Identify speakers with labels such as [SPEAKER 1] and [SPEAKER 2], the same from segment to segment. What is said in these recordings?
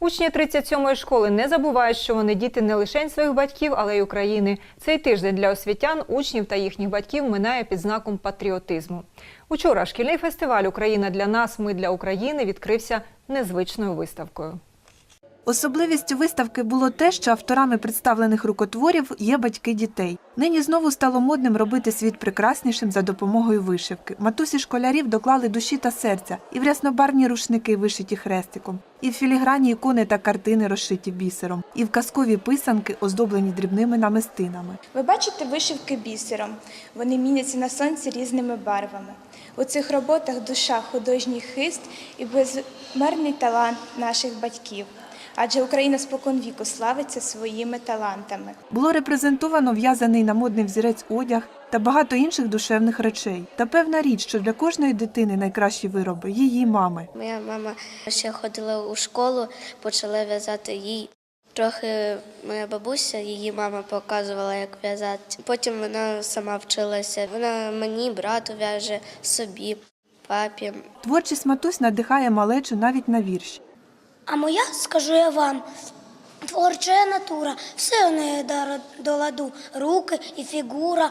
[SPEAKER 1] Учні 37-ї школи не забувають, що вони діти не лише своїх батьків, але й України. Цей тиждень для освітян, учнів та їхніх батьків минає під знаком патріотизму. Учора шкільний фестиваль Україна для нас, ми для України відкрився незвичною виставкою.
[SPEAKER 2] Особливістю виставки було те, що авторами представлених рукотворів є батьки дітей. Нині знову стало модним робити світ прекраснішим за допомогою вишивки. Матусі школярів доклали душі та серця, і в ряснобарвні рушники вишиті хрестиком, і в філіграні ікони та картини розшиті бісером, і в казкові писанки, оздоблені дрібними намистинами.
[SPEAKER 3] Ви бачите вишивки бісером. Вони міняться на сонці різними барвами. У цих роботах душа, художній хист і безмерний талант наших батьків. Адже Україна споконвіку славиться своїми талантами.
[SPEAKER 2] Було репрезентовано в'язаний на модний взірець одяг та багато інших душевних речей. Та певна річ, що для кожної дитини найкращі вироби її мами.
[SPEAKER 4] Моя мама ще ходила у школу, почала в'язати їй. Трохи моя бабуся, її мама показувала, як в'язати. Потім вона сама вчилася. Вона мені, брату в'яже, собі, папі.
[SPEAKER 2] Творчість матусь надихає малечу навіть на вірші.
[SPEAKER 5] А моя, скажу я вам, творча натура, все у неї до- ладу, руки і фігура.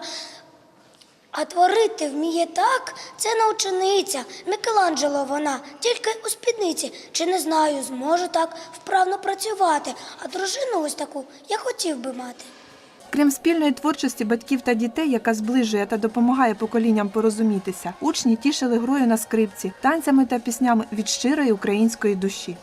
[SPEAKER 5] А творити вміє так, це научениця. Мікеланджело вона, тільки у спідниці. Чи не знаю, зможу так вправно працювати, а дружину ось таку я хотів би мати.
[SPEAKER 2] Крім спільної творчості батьків та дітей, яка зближує та допомагає поколінням порозумітися, учні тішили грою на скрипці, танцями та піснями від щирої української душі.